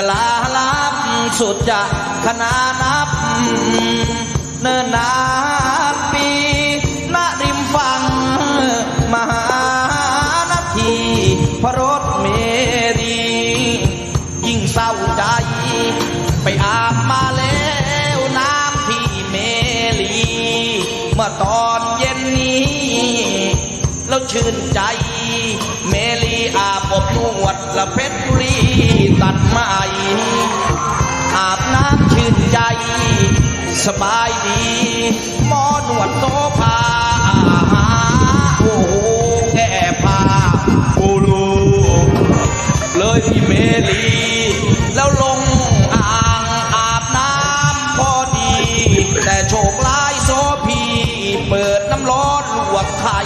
จะลาลับสุดจะขนานับ เนิ่นนานปีณริมฝั่งมหานาทีพระรถเมรี ยิ่งเศร้าใจ ไปอาบมาแล้วน้ำที่เมลี เมื่อตอนเย็นนี้ แล้วชื่นใจ เมลีอาบอบนวดละเพชรบุรีตัดไม้ กชื่นใจ สบายดีหมอนวดโตฟาโอ้โหแก่พากูรูเลยพี่เมลี แล้วลงอ่างอาบน้ำพอดี แต่โชคร้ายโซพี เปิดน้ำร้อนลวกไข่